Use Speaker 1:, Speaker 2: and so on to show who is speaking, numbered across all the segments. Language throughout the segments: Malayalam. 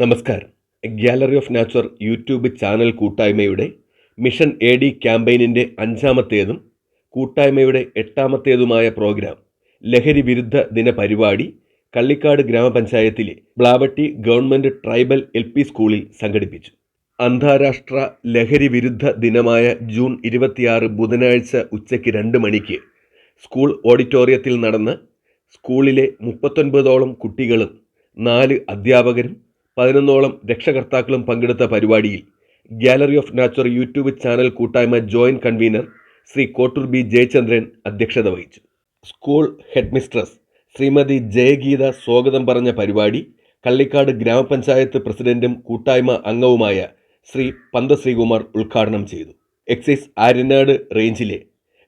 Speaker 1: നമസ്കാരം. Gallery of nature YouTube channel കൂട്ടായ്മയുടെ മിഷൻ എ ഡി ക്യാമ്പയിനിന്റെ അഞ്ചാമത്തേതും കൂട്ടായ്മയുടെ എട്ടാമത്തേതുമായ പ്രോഗ്രാം ലഹരി വിരുദ്ധ ദിന പരിപാടി കള്ളിക്കാട് ഗ്രാമപഞ്ചായത്തിലെ Blavatti government tribal L P സ്കൂളിൽ സംഘടിപ്പിച്ചു. അന്താരാഷ്ട്ര ലഹരി വിരുദ്ധ ദിനമായ ജൂൺ ഇരുപത്തിയാറ് ബുധനാഴ്ച ഉച്ചയ്ക്ക് രണ്ട് മണിക്ക് സ്കൂൾ ഓഡിറ്റോറിയത്തിൽ നടന്ന് സ്കൂളിലെ മുപ്പത്തൊൻപതോളം കുട്ടികളും നാല് അധ്യാപകരും പതിനൊന്നോളം രക്ഷകർത്താക്കളും പങ്കെടുത്ത പരിപാടിയിൽ gallery of nature YouTube channel കൂട്ടായ്മ joint convenor Shri Kottoor B Jayachandran അധ്യക്ഷത വഹിച്ചു. School head mistress Shrimati Jayageetha സ്വാഗതം പറഞ്ഞ പരിപാടി കള്ളിക്കാട് ഗ്രാമപഞ്ചായത്ത് പ്രസിഡന്റും കൂട്ടായ്മ അംഗവുമായ ശ്രീ പന്ത ശ്രീകുമാർ ഉദ്ഘാടനം ചെയ്തു. എക്സൈസ് ആര്യനാട് റേഞ്ചിലെ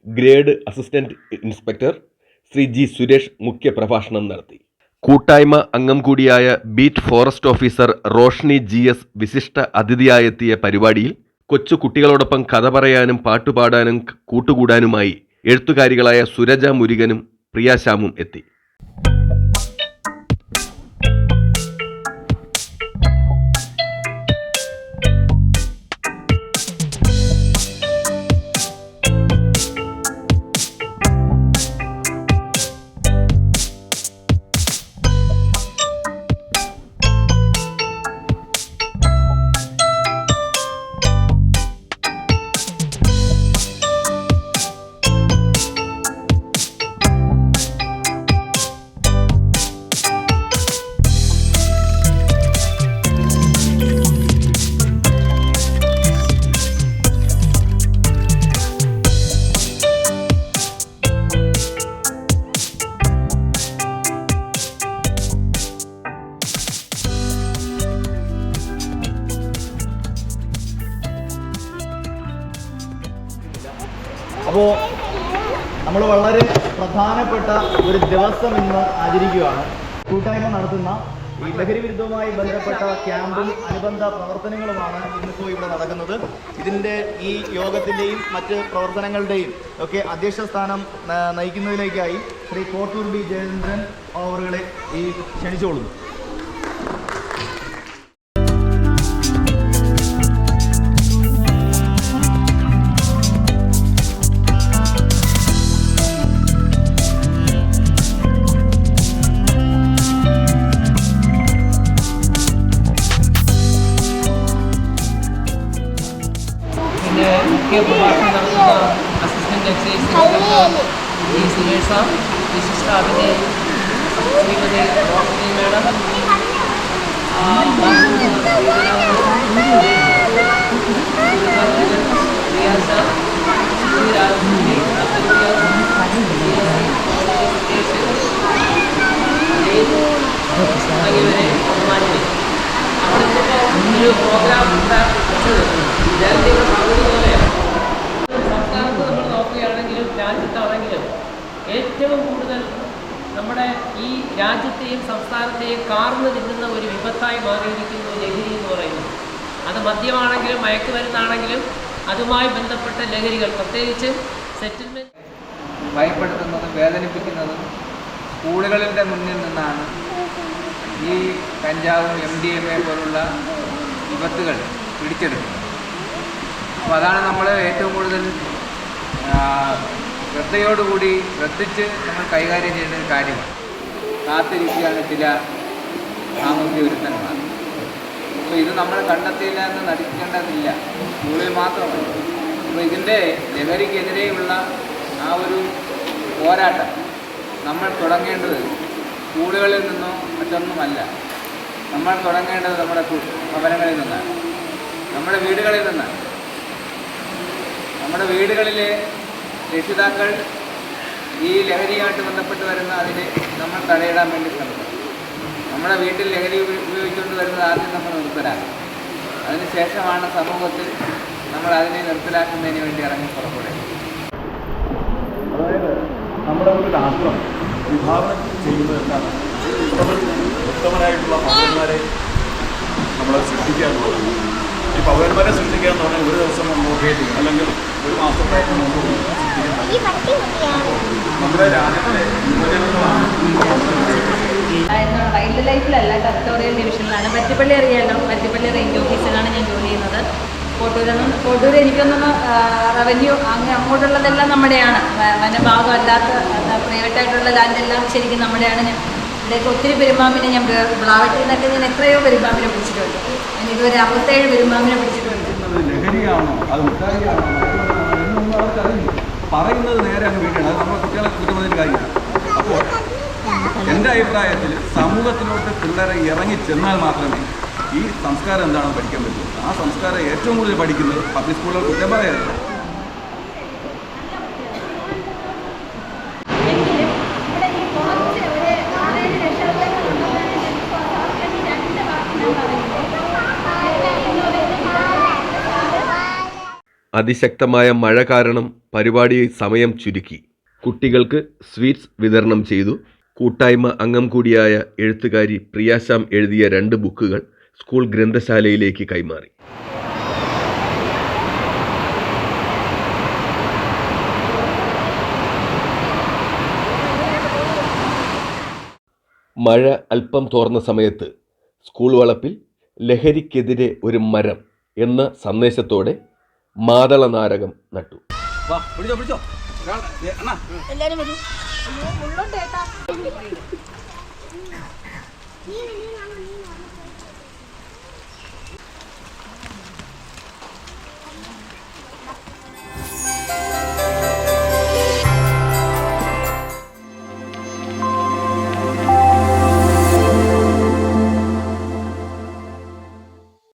Speaker 1: grade assistant inspector Shri G Suresh മുഖ്യ പ്രഭാഷണം നടത്തി. കൂട്ടായ്മ അംഗം കൂടിയായ beat forest officer Roshni G S വിശിഷ്ട അതിഥിയായെത്തിയ പരിപാടിയിൽ കൊച്ചു കുട്ടികളോടൊപ്പം കഥ പറയാനും പാട്ടുപാടാനും കൂട്ടുകൂടാനുമായി എഴുത്തുകാരികളായ സുരജ മുരുകനും പ്രിയാശാമും എത്തി.
Speaker 2: അപ്പോൾ നമ്മൾ വളരെ പ്രധാനപ്പെട്ട ഒരു ദിവസം ഇന്ന് ആചരിക്കുകയാണ്. കൂട്ടായ്മ നടത്തുന്ന ഈ ലഹരി വിരുദ്ധവുമായി ബന്ധപ്പെട്ട ക്യാമ്പും അനുബന്ധ പ്രവർത്തനങ്ങളുമാണ് ഇന്നിപ്പോൾ ഇവിടെ നടക്കുന്നത്. ഇതിന്റെ ഈ യോഗത്തിന്റെയും മറ്റ് പ്രവർത്തനങ്ങളുടെയും ഒക്കെ അധ്യക്ഷ സ്ഥാനം നയിക്കുന്നതിലേക്കായി ശ്രീ കോട്ടൂർ ബി ജയചന്ദ്രൻ അവറുകളെ ഈ ക്ഷണിച്ചുകൊള്ളുന്നു.
Speaker 3: ജി സുരേഷ് സാർ വിശിഷ്ട അതിഥി ശ്രീമതി റോഷ്നി മേഡം നമ്മളിപ്പോൾ ഒരു പ്രോഗ്രാം വെച്ചത് വിദ്യാർത്ഥികൾ പറഞ്ഞതുപോലെ സംസ്ഥാനത്ത് നമ്മൾ നോക്കുകയാണെങ്കിലും രാജ്യത്താണെങ്കിലും ഏറ്റവും കൂടുതൽ നമ്മുടെ ഈ രാജ്യത്തെയും സംസ്ഥാനത്തെയും കാർന്നു തിന്നുന്ന ഒരു വിപത്തായി മാറിയിരിക്കുന്നു ലഹരി എന്ന് പറയുന്നത്. അത് മദ്യമാണെങ്കിലും മയക്കുമരുന്നാണെങ്കിലും അതുമായി ബന്ധപ്പെട്ട ലഹരികൾ. പ്രത്യേകിച്ച് സെറ്റിൽമെന്റ്
Speaker 4: ഭയപ്പെടുത്തുന്നതും വേദനിപ്പിക്കുന്നതും സ്കൂളുകളിന്റെ മുന്നിൽ നിന്നാണ് ഈ കഞ്ചാവും എം ഡി എം എ പോലുള്ള വിപത്തുകൾ പിടിച്ചെടുക്കുന്നത്. അപ്പോൾ അതാണ് നമ്മൾ ഏറ്റവും കൂടുതൽ ശ്രദ്ധയോടുകൂടി ശ്രദ്ധിച്ച് നമ്മൾ കൈകാര്യം ചെയ്യേണ്ട ഒരു കാര്യമാണ്. കാത്തിരിക്കുകയാണ് ചില സാമൂഹ്യ വിരുദ്ധന്മാർ. അപ്പോൾ ഇത് നമ്മൾ കണ്ടെത്തിയില്ല എന്ന് നടിക്കേണ്ടതില്ല. സ്കൂളിൽ മാത്രമല്ല. അപ്പോൾ ഇതിന്റെ ലഹരിക്കെതിരെയുള്ള ആ ഒരു പോരാട്ടം നമ്മൾ തുടങ്ങേണ്ടത് സ്കൂളുകളിൽ നിന്നോ മറ്റൊന്നുമല്ല. നമ്മൾ തുടങ്ങേണ്ടത് നമ്മുടെ ഭവനങ്ങളിൽ നിന്നാണ്. നമ്മുടെ വീടുകളിൽ നിന്നാണ്. നമ്മുടെ വീടുകളിലെ രക്ഷിതാക്കൾ ഈ ലഹരിയായിട്ട് ബന്ധപ്പെട്ട് വരുന്ന അതിന് നമ്മൾ തടയിടാൻ വേണ്ടി ശ്രമിക്കണം. നമ്മുടെ വീട്ടിൽ ലഹരി ഉപയോഗിച്ചുകൊണ്ട് വരുന്നത് ആദ്യം നമ്മൾ നിർത്തലാക്കണം അതിനുശേഷമാണ് സമൂഹത്തിൽ നമ്മൾ അതിനെ നിർത്തലാക്കുന്നതിന് വേണ്ടി ഇറങ്ങി പുറപ്പെടുക.
Speaker 5: അതായത് നമ്മുടെ ഒരു രാഷ്ട്രം വിഭാവനം ചെയ്യുന്നത് എന്താണ്? ഉത്തമ ഉത്തമനായിട്ടുള്ള പൗരന്മാരെ നമ്മൾ സൃഷ്ടിക്കാൻ പോകുന്നത് ഈ പൗരന്മാരെ സൃഷ്ടിക്കാൻ പറഞ്ഞാൽ ഒരു ദിവസം കൊണ്ടോ അല്ലെങ്കിൽ ഒരു മാസത്തെ. നമ്മുടെ യുവജനങ്ങളാണ്
Speaker 6: വൈൽഡ് ലൈഫിലല്ല ടെറിട്ടോറിയൽ ഡിവിഷനിലാണ്. പറ്റിപ്പള്ളി അറിയാലോ? പറ്റിപ്പള്ളി റേഞ്ച് ഓഫീസിലാണ് ഞാൻ ജോലി ചെയ്യുന്നത്. കോട്ടൂരൊന്നും കോട്ടൂർ എനിക്കൊന്നും റവന്യൂ അങ്ങ് അങ്ങോട്ടുള്ളതെല്ലാം നമ്മുടെയാണ്. വ- വനഭാഗം അല്ലാത്ത പ്രൈവറ്റ് ആയിട്ടുള്ള ലാൻഡ് എല്ലാം ശരിക്കും നമ്മുടെയാണ്. ഞാൻ ഇവിടേക്ക് ഒത്തിരി പെരുമാമ്പിനെ ഞാൻ ബ്ലാവറ്റിൽ നിന്നൊക്കെ ഞാൻ എത്രയോ പെരുമാമ്പിനെ പിടിച്ചിട്ടുണ്ട്. ഞാൻ ഇതുവരെ അറുപത്തേഴ് പെരുമാമ്പിനെ പിടിച്ചിട്ടുണ്ട്.
Speaker 5: ലഹരിയാണോ? അത് മുട്ടായിയാണോ അവർക്ക് അറിയില്ല. പറയുന്നത് നേരെ അങ്ങ് വീഴണം അത് നമ്മുടെ കുട്ടികളെ കുറ്റം കാര്യമാണ്. അപ്പോൾ എന്റെ അഭിപ്രായത്തിൽ സമൂഹത്തിലോട്ട് പിള്ളേരെ ഇറങ്ങി ചെന്നാൽ മാത്രമേ ഈ സംസ്കാരം എന്താണെന്ന് പഠിക്കാൻ പറ്റൂ. ആ സംസ്കാരം ഏറ്റവും കൂടുതൽ പഠിക്കുന്നത് പബ്ലിക് സ്കൂളുകൾ കുറ്റം പറയാറില്ല
Speaker 7: എങ്കിലും ഇവിടെ ഈ കുറച്ച് ഒരു ആറേഴ് ലക്ഷത്തോളം കൊണ്ടുവന്നതിന് വേണ്ടി രണ്ട് വാക്ക് ഞാൻ പറയുന്നു എന്ന് പറയുന്നത്
Speaker 1: അതിശക്തമായ മഴ കാരണം പരിപാടി സമയം ചുരുക്കി. കുട്ടികൾക്ക് സ്വീറ്റ്സ് വിതരണം ചെയ്തു. കൂട്ടായ്മ അംഗം കൂടിയായ എഴുത്തുകാരി പ്രിയാശാം എഴുതിയ രണ്ട് ബുക്കുകൾ സ്കൂൾ ഗ്രന്ഥശാലയിലേക്ക് കൈമാറി. മഴ അല്പം തോർന്ന സമയത്ത് സ്കൂൾ വളപ്പിൽ ലഹരിക്കെതിരെ ഒരു മരം എന്ന സന്ദേശത്തോടെ മാതള നാരകം നട്ടു
Speaker 7: എല്ലാരും